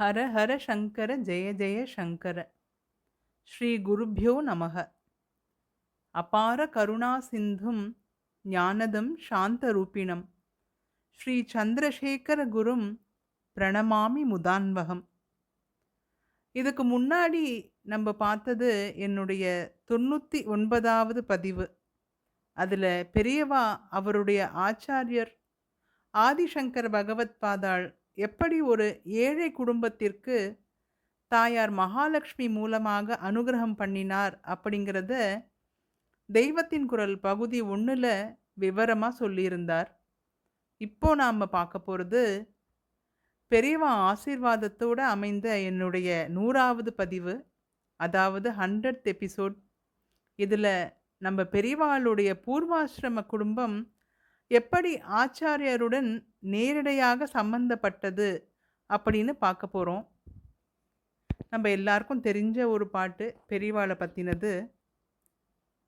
ஹர ஹர சங்கர ஜெய ஜெய சங்கர ஸ்ரீ குருபியோ நமக அபார கருணா சிந்தும் ஞானதம் சாந்தரூபிணம் ஸ்ரீ சந்திரசேகர குரும் பிரணமாமி முதான்வகம் இதுக்கு முன்னாடி நம்ம பார்த்தது என்னுடைய தொண்ணூற்றி ஒன்பதாவது பதிவு. அதில் பெரியவா அவருடைய ஆச்சாரியர் ஆதிசங்கர் பகவத் பாதாள் எப்படி ஒரு ஏழை குடும்பத்திற்கு தாயார் மகாலட்சுமி மூலமாக அனுகிரகம் பண்ணினார் அப்படிங்கிறத தெய்வத்தின் குரல் பகுதி ஒன்றில் விவரமாக சொல்லியிருந்தார். இப்போ நாம் பார்க்க போகிறது பெரியவா ஆசீர்வாதத்தோடு அமைந்த என்னுடைய நூறாவது பதிவு அதாவது ஹண்ட்ரட் எபிசோட். இதில் நம்ம பெரியவாளுடைய பூர்வாசிரம குடும்பம் எப்படி ஆச்சாரியருடன் நேரடியாக சம்பந்தப்பட்டது அப்படின்னு பார்க்க போகிறோம் நம்ம எல்லாருக்கும் தெரிஞ்ச ஒரு பாட்டு பெரியவாளை பற்றினது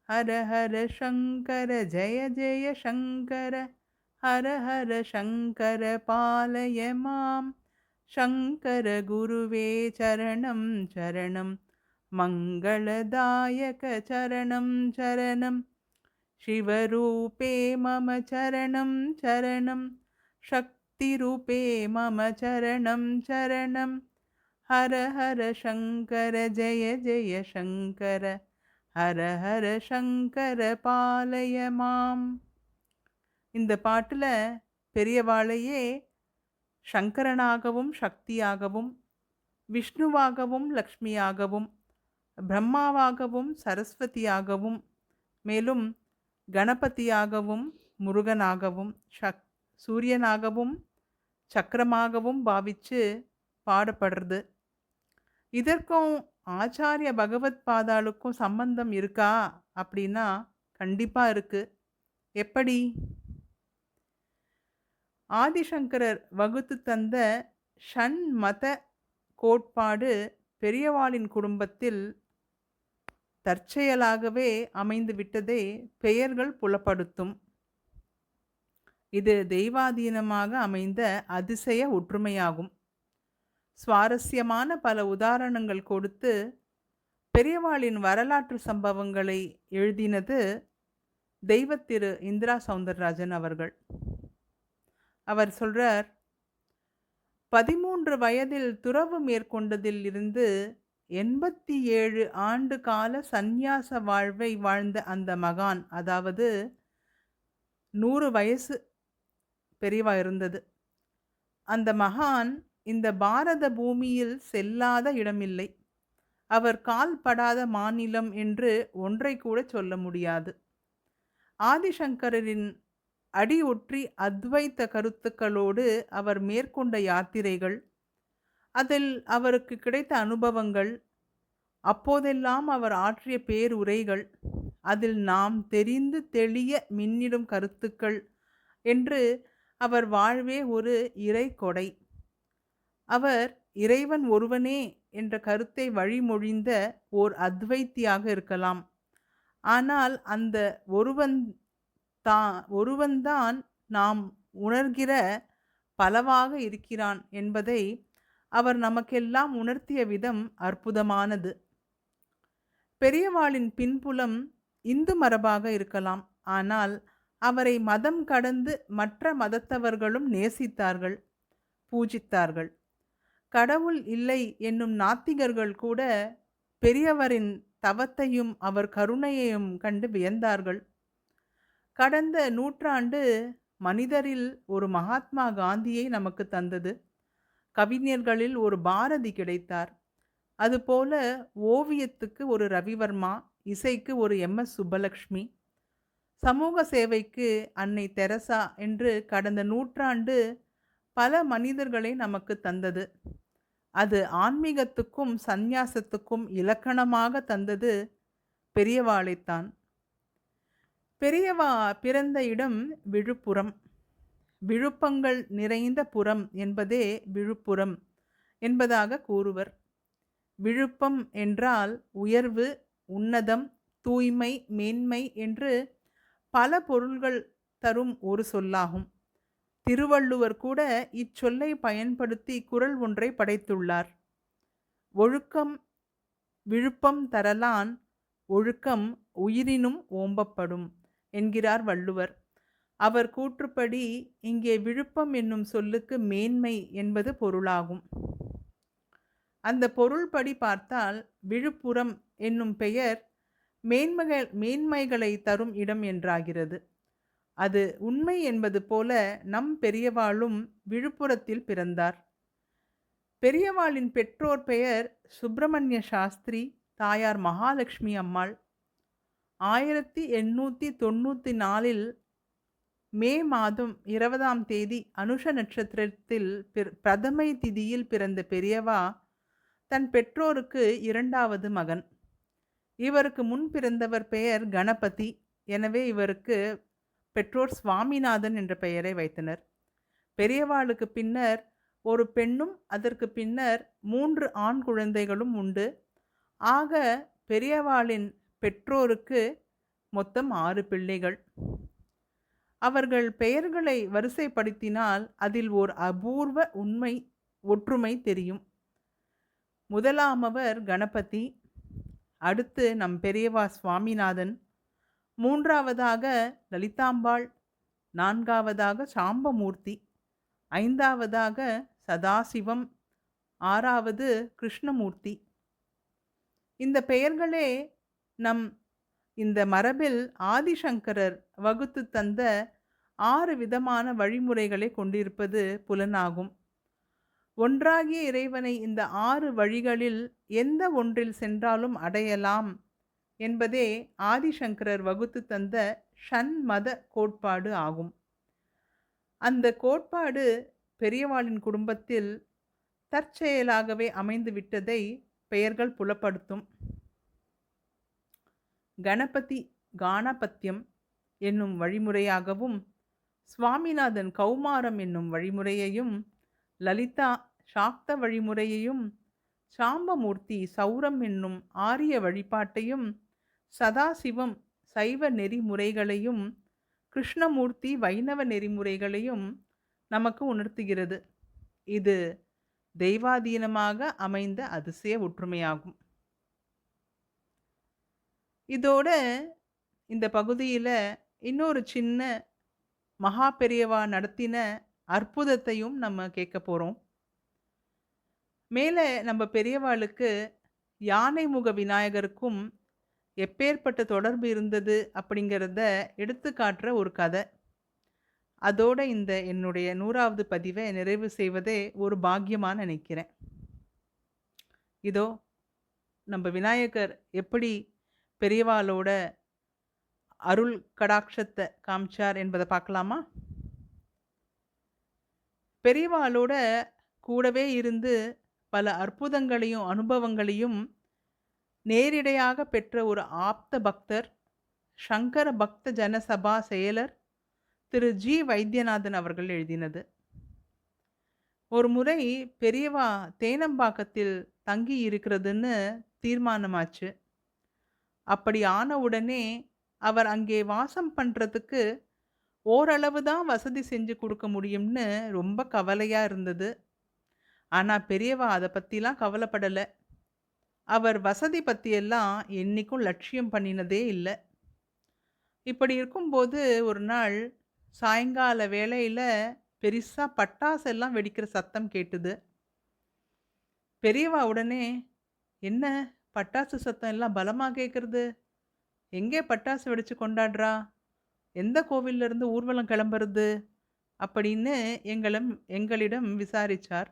ஹர ஹர சங்கர ஜெய ஜெய சங்கர ஹர ஹர சங்கர பாலய மாம் சங்கர குருவே சரணம் சரணம். மங்களதாயக சரணம் சரணம். शिवरूपे मम चरणं चरणं शक्तिरूपे मम चरणं चरणं हर हर शङ्कर जय जय शङ्कर ஹர ஹர சங்கர பாலய மாம் இந்த பாட்டில் பெரியவாளையே சங்கரனாகவும் சக்தியாகவும் விஷ்ணுவாகவும் லக்ஷ்மியாகவும் பிரம்மாவாகவும் சரஸ்வதியாகவும் மேலும் கணபதியாகவும் முருகனாகவும் சக் சூரியனாகவும் சக்கரமாகவும் பாவித்து பாடப்படுறது இதற்கும் ஆச்சாரிய பகவத் பாதாளுக்கும் சம்பந்தம் இருக்கா? அப்படின்னா கண்டிப்பாக இருக்குது எப்படி? ஆதிசங்கரர் வகுத்து தந்த ஷண் மத கோட்பாடு பெரியவாளின் குடும்பத்தில் தற்செயலாகவே அமைந்து விட்டதை பெயர்கள் புலப்படுத்தும். இது தெய்வாதீனமாக அமைந்த அதிசய ஒற்றுமையாகும். சுவாரஸ்யமான பல உதாரணங்கள் கொடுத்து பெரியவாளின் வரலாற்று சம்பவங்களை எழுதினது தெய்வத்திரு இந்திரா சவுந்தரராஜன் அவர்கள். அவர் சொல்றார் பதிமூன்று வயதில் துறவு மேற்கொண்டதில் இருந்து எண்பத்தி ஏழு ஆண்டு கால சந்நியாச வாழ்வை வாழ்ந்த அந்த மகான் அதாவது நூறு வயசு பெரியவா இருந்தது. அந்த மகான் இந்த பாரத பூமியில் செல்லாத இடமில்லை. அவர் கால்படாத மாநிலம் என்று ஒன்றை கூட சொல்ல முடியாது. ஆதிசங்கரின் அடி ஒற்றி அத்வைத்த கருத்துக்களோடு அவர் மேற்கொண்ட யாத்திரைகள் அதில் அவருக்கு கிடைத்த அனுபவங்கள் அப்போதெல்லாம் அவர் ஆற்றிய பேருரைகள் அதில் நாம் தெரிந்து தெளிய மின்னிடும் கருத்துக்கள் என்று அவர் வாழ்வே ஒரு இறை கொடை. அவர் இறைவன் ஒருவனே என்ற கருத்தை வழிமொழிந்த ஓர் அத்வைத்தியாக இருக்கலாம். ஆனால் அந்த ஒருவன் தா ஒருவன்தான் நாம் உணர்கிற பலவாக இருக்கிறான் என்பதை அவர் நமக்கெல்லாம் உணர்த்திய விதம் அற்புதமானது. பெரியவாளின் பின்புலம் இந்து மரபாக இருக்கலாம். ஆனால் அவரை மதம் கடந்து மற்ற மதத்தவர்களும் நேசித்தார்கள் பூஜித்தார்கள். கடவுள் இல்லை என்னும் நாத்திகர்கள் கூட பெரியவரின் தவத்தையும் அவர் கருணையையும் கண்டு வியந்தார்கள். கடந்த நூற்றாண்டு மனிதரில் ஒரு மகாத்மா காந்தியை நமக்கு தந்தது. கவிஞர்களில் ஒரு பாரதி கிடைத்தார். அதுபோல ஓவியத்துக்கு ஒரு ரவிவர்மா இசைக்கு ஒரு எம். எஸ். சுப்பலக்ஷ்மி சமூக சேவைக்கு அன்னை தெரசா என்று கடந்த நூற்றாண்டு பல மனிதர்களை நமக்கு தந்தது. அது ஆன்மீகத்துக்கும் சந்நியாசத்துக்கும் இலக்கணமாக தந்தது பெரியவாளைத்தான். பெரியவா பிறந்த இடம் விழுப்புரம். விழுப்பங்கள் நிறைந்த புறம் என்பதே விழுப்புரம் என்பதாக கூறுவர். விழுப்பம் என்றால் உயர்வு உன்னதம் தூய்மை மேன்மை என்று பல பொருள்கள் தரும் ஒரு சொல்லாகும். திருவள்ளுவர் கூட இச்சொல்லை பயன்படுத்தி குறள் ஒன்றை படைத்துள்ளார். ஒழுக்கம் விழுப்பம் தரலான் ஒழுக்கம் உயிரினும் ஓம்பப்படும் என்கிறார் வள்ளுவர். அவர் கூற்றுப்படி இங்கே விழுப்பம் என்னும் சொல்லுக்கு மேன்மை என்பது பொருளாகும். அந்த பொருள்படி பார்த்தால் விழுப்புரம் என்னும் பெயர் மேன்மைகள் மேன்மைகளை தரும் இடம் என்றாகிறது. அது உண்மை என்பது போல நம் பெரியவாளும் விழுப்புரத்தில் பிறந்தார். பெரியவாளின் பெற்றோர் பெயர் சுப்பிரமணிய சாஸ்திரி தாயார் மகாலட்சுமி அம்மாள். ஆயிரத்தி எண்ணூற்றி தொண்ணூற்றி நாலில் மே மாதம் இருபதாம் தேதி அனுஷ நட்சத்திரத்தில் பிரதமை திதியில் பிறந்த பெரியவா தன் பெற்றோருக்கு இரண்டாவது மகன். இவருக்கு முன் பிறந்தவர் பெயர் கணபதி. எனவே இவருக்கு பெற்றோர் சுவாமிநாதன் என்ற பெயரை வைத்தனர். பெரியவாளுக்கு பின்னர் ஒரு பெண்ணும் அதற்கு பின்னர் மூன்று ஆண் குழந்தைகளும் உண்டு. ஆக பெரியவாளின் பெற்றோருக்கு மொத்தம் ஆறு பிள்ளைகள். அவர்கள் பெயர்களை வரிசைப்படுத்தினால் அதில் ஓர் அபூர்வ உண்மை ஒற்றுமை தெரியும். முதலாமவர் கணபதி அடுத்து நம் பெரியவா சுவாமிநாதன் மூன்றாவதாக லலிதாம்பாள் நான்காவதாக சாம்பமூர்த்தி ஐந்தாவதாக சதாசிவம் ஆறாவது கிருஷ்ணமூர்த்தி. இந்த பெயர்களே நம் இந்த மரபில் ஆதிசங்கரர் வகுத்து தந்த ஆறு விதமான வழிமுறைகளை கொண்டிருப்பது புலனாகும். ஒன்றாகிய இறைவனை இந்த ஆறு வழிகளில் எந்த ஒன்றில் சென்றாலும் அடையலாம் என்பதே ஆதிசங்கரர் வகுத்து தந்த ஷண்மத கோட்பாடு ஆகும். அந்த கோட்பாடு பெரியவாளின் குடும்பத்தில் தற்செயலாகவே அமைந்து விட்டதை பெயர்கள் புலப்படுத்தும். கணபதி கானபத்தியம் என்னும் வழிமுறையாகவும் சுவாமிநாதன் கௌமாரம் என்னும் வழிமுறையையும் லலிதா சாக்த வழிமுறையையும் சாம்பமூர்த்தி சௌரம் என்னும் ஆரிய வழிபாட்டையும் சதாசிவம் சைவ நெறிமுறைகளையும் கிருஷ்ணமூர்த்தி வைணவ நெறிமுறைகளையும் நமக்கு உணர்த்துகிறது. இது தெய்வாதீனமாக அமைந்த அதிசய ஒற்றுமையாகும். இதோட இந்த பகுதியில் இன்னொரு சின்ன மகா பெரியவா நடத்தின அற்புதத்தையும் நம்ம கேட்க போகிறோம் மேலே நம்ம பெரியவாளுக்கு யானை முக விநாயகருக்கும் எப்பேற்பட்ட தொடர்பு இருந்தது அப்படிங்கிறத எடுத்து காட்டுற ஒரு கதை. அதோடு இந்த என்னுடைய நூறாவது பதிவை நிறைவு செய்வதே ஒரு பாக்கியமாக நினைக்கிறேன். இதோ நம்ம விநாயகர் எப்படி பெரியவாளோட அருள் கடாட்சத்தை காமிச்சார் என்பதை பார்க்கலாமா? பெரியவாளோட கூடவே இருந்து பல அற்புதங்களையும் அனுபவங்களையும் நேரிடையாக பெற்ற ஒரு ஆப்த பக்தர் சங்கர பக்த ஜனசபா செயலர் திரு ஜி. வைத்தியநாதன் அவர்கள் எழுதினது. ஒரு முறை பெரியவா தேனம்பாக்கத்தில் தங்கி இருக்கிறதுன்னு தீர்மானமாச்சு. அப்படி ஆன உடனே அவர் அங்கே வாசம் பண்ணுறதுக்கு ஓரளவு தான் வசதி செஞ்சு கொடுக்க முடியும்னு ரொம்ப கவலையாக இருந்தது. ஆனால் பெரியவா அதை பற்றிலாம் கவலைப்படலை. அவர் வசதி பற்றியெல்லாம் என்றைக்கும் லட்சியம் பண்ணினதே இல்லை. இப்படி இருக்கும்போது ஒரு நாள் சாயங்கால வேளையில் பெருசாக பட்டாசெல்லாம் வெடிக்கிற சத்தம் கேட்டுது. பெரியவா உடனே என்ன? பட்டாசு சத்தம் எல்லாம் பலமாக கேட்குறது எங்கே பட்டாசு வெடித்து கொண்டாடுறா? எந்த கோவிலிருந்து ஊர்வலம் கிளம்புறது? அப்படின்னு எங்களும் எங்களிடம் விசாரித்தார்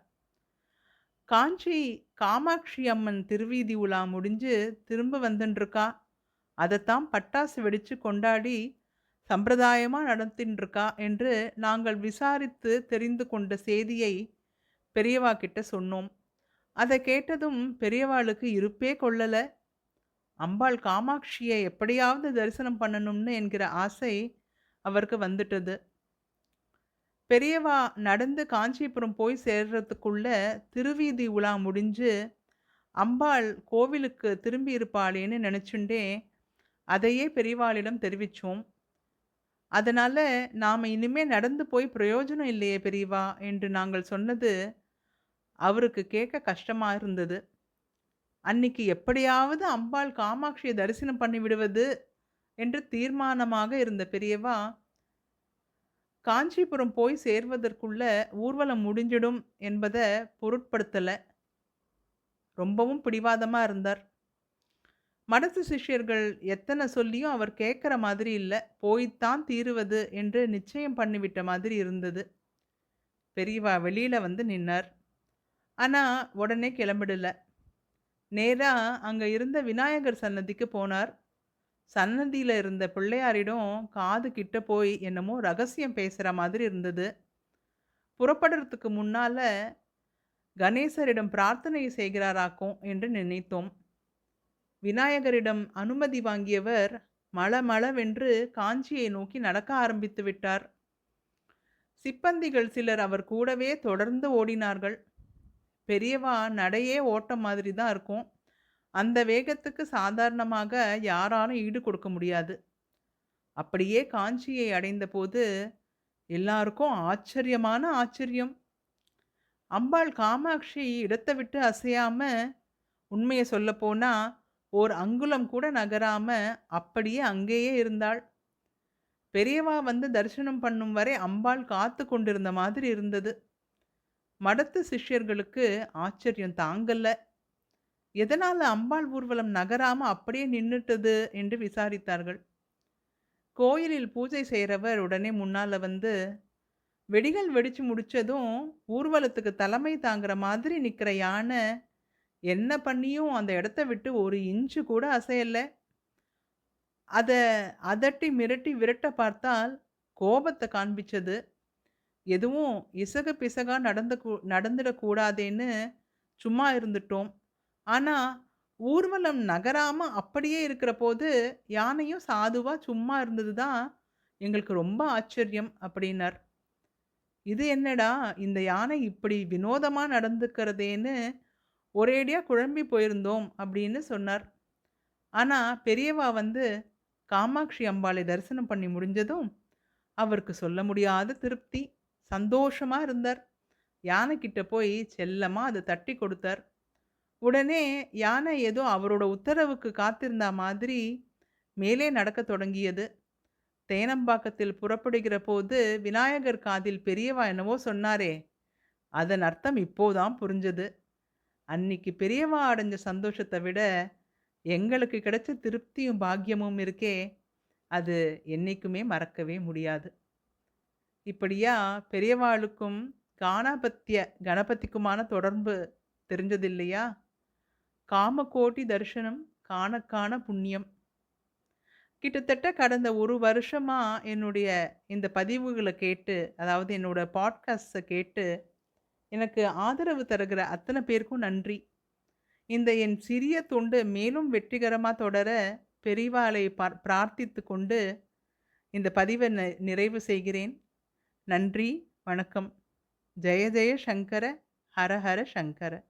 காஞ்சி காமாட்சி அம்மன் திருவீதி உலா முடிஞ்சு திரும்ப வந்துட்டுருக்கா அதைத்தான் பட்டாசு வெடித்து கொண்டாடி சம்பிரதாயமாக நடத்தின்றிருக்கா என்று நாங்கள் விசாரித்து தெரிந்து கொண்ட செய்தியை பெரியவா கிட்ட சொன்னோம். அதை கேட்டதும் பெரியவாளுக்கு இருப்பே கொள்ளலை. அம்பாள் காமாட்சியை எப்படியாவது தரிசனம் பண்ணணும்னு என்கிற ஆசை அவருக்கு வந்துட்டது. பெரியவா நடந்து காஞ்சிபுரம் போய் சேர்றதுக்குள்ள திருவீதி உலா முடிஞ்சு அம்பாள் கோவிலுக்கு திரும்பி இருப்பாளேன்னு நினச்சுண்டே அதையே பெரியவாளிடம் தெரிவித்தோம் அதனால் நாம் இனிமே நடந்து போய் பிரயோஜனம் இல்லையே பெரியவா என்று நாங்கள் சொன்னது அவருக்கு கேட்க கஷ்டமாக இருந்தது. அன்னைக்கு எப்படியாவது அம்பாள் காமாட்சியை தரிசனம் பண்ணிவிடுவது என்று தீர்மானமாக இருந்த பெரியவா, காஞ்சிபுரம் போய் சேர்வதற்குள்ள ஊர்வலம் முடிஞ்சிடும் என்பதை பொருட்படுத்தலை ரொம்பவும் பிடிவாதமாக இருந்தார். மடத்து சிஷ்யர்கள் எத்தனை சொல்லியும் அவர் கேட்குற மாதிரி இல்லை போய்த்தான் தீருவது என்று நிச்சயம் பண்ணிவிட்ட மாதிரி இருந்தது. பெரியவா வெளியில் வந்து நின்னார். ஆனால் உடனே கிளம்பிடல. நேராக அங்கே இருந்த விநாயகர் சன்னதிக்கு போனார். சன்னதியில் இருந்த பிள்ளையாரிடம் காது கிட்ட போய் என்னமோ ரகசியம் பேசுகிற மாதிரி இருந்தது. புறப்படுறதுக்கு முன்னால் கணேசரிடம் பிரார்த்தனை செய்கிறாராக்கும் என்று நினைத்தோம். விநாயகரிடம் அனுமதி வாங்கியவர் மளமளவென்று காஞ்சியை நோக்கி நடக்க ஆரம்பித்து விட்டார். சிப்பந்திகள் சிலர் அவர் கூடவே தொடர்ந்து ஓடினார்கள். பெரியவா நடையே ஓட்டம் மாதிரி தான் இருக்கும். அந்த வேகத்துக்கு சாதாரணமாக யாராலும் ஈடு கொடுக்க முடியாது. அப்படியே காஞ்சியை அடைந்தபோது எல்லாருக்கும் ஆச்சரியமான ஆச்சரியம். அம்பாள் காமாட்சி இடத்தை விட்டு அசையாம, உண்மையை சொல்லப்போனா ஓர் அங்குலம் கூட நகராம அப்படியே அங்கேயே இருந்தாள். பெரியவா வந்து தரிசனம் பண்ணும் வரை அம்பாள் காத்து கொண்டிருந்த மாதிரி இருந்தது. மடத்து சிஷ்யர்களுக்கு ஆச்சரியம் தாங்கல்ல எதனால் அம்பாள் ஊர்வலம் நகராம அப்படியே நின்றுட்டது என்று விசாரித்தார்கள். கோயிலில் பூஜை செய்கிறவர் உடனே முன்னால் வந்து, வெடிகள் வெடிச்சு முடிச்சதும் ஊர்வலத்துக்கு தலைமை தாங்குற மாதிரி நிற்கிற யானை, என்ன பண்ணியும் அந்த இடத்த விட்டு ஒரு இன்ச்சு கூட அசையலை அதை அதட்டி மிரட்டி விரட்ட பார்த்தால் கோபத்தை காண்பிச்சது. எதுவும் இசக பிசகா நடந்து கூ சும்மா இருந்துட்டோம். ஆனால் ஊர்வலம் நகராமல் அப்படியே இருக்கிறபோது, யானையும் சாதுவாக சும்மா இருந்தது தான் எங்களுக்கு ரொம்ப ஆச்சரியம் அப்படின்னார். இது என்னடா இந்த யானை இப்படி வினோதமாக நடந்துக்கிறதேன்னு ஒரேடியாக குழம்பி போயிருந்தோம் அப்படின்னு சொன்னார். ஆனால் பெரியவா வந்து காமாட்சி அம்பாளை தரிசனம் பண்ணி முடிஞ்சதும், அவருக்கு சொல்ல முடியாத திருப்தி, சந்தோஷமாக இருந்தார். யானை போய் செல்லமாக அதை தட்டி கொடுத்தார். உடனே யானை ஏதோ அவரோட உத்தரவுக்கு காத்திருந்தா மாதிரி மேலே நடக்கத் தொடங்கியது. தேனம்பாக்கத்தில் புறப்படுகிற போது விநாயகர் காதில் பெரியவா என்னவோ சொன்னாரே, அதன் அர்த்தம் இப்போதான் புரிஞ்சது. அன்னைக்கு பெரியவா அடைஞ்ச சந்தோஷத்தை விட, எங்களுக்கு கிடைச்ச திருப்தியும் பாக்கியமும் இருக்கே, அது என்றைக்குமே மறக்கவே முடியாது. இப்படியா பெரியவாளுக்கும் காணாபத்திய கணபதிக்குமான தொடர்பு தெரிஞ்சதில்லையா? காமகோடி தரிசனம் காண காண புண்ணியம். கிட்டத்தட்ட கடந்த ஒரு வருஷமாக என்னுடைய இந்த பதிவுகளை கேட்டு, அதாவது என்னோட பாட்காஸ்ட்டை கேட்டு, எனக்கு ஆதரவு தருகிற அத்தனை பேருக்கும் நன்றி. இந்த என் சிறிய தொண்டு மேலும் வெற்றிகரமாக தொடர பெரிவாளை பார் பிரார்த்தித்துக் கொண்டு, இந்த பதிவை நிறைவு செய்கிறேன். நன்றி, வணக்கம். ஜெய ஜெய சங்கர, ஹர ஹர சங்கர.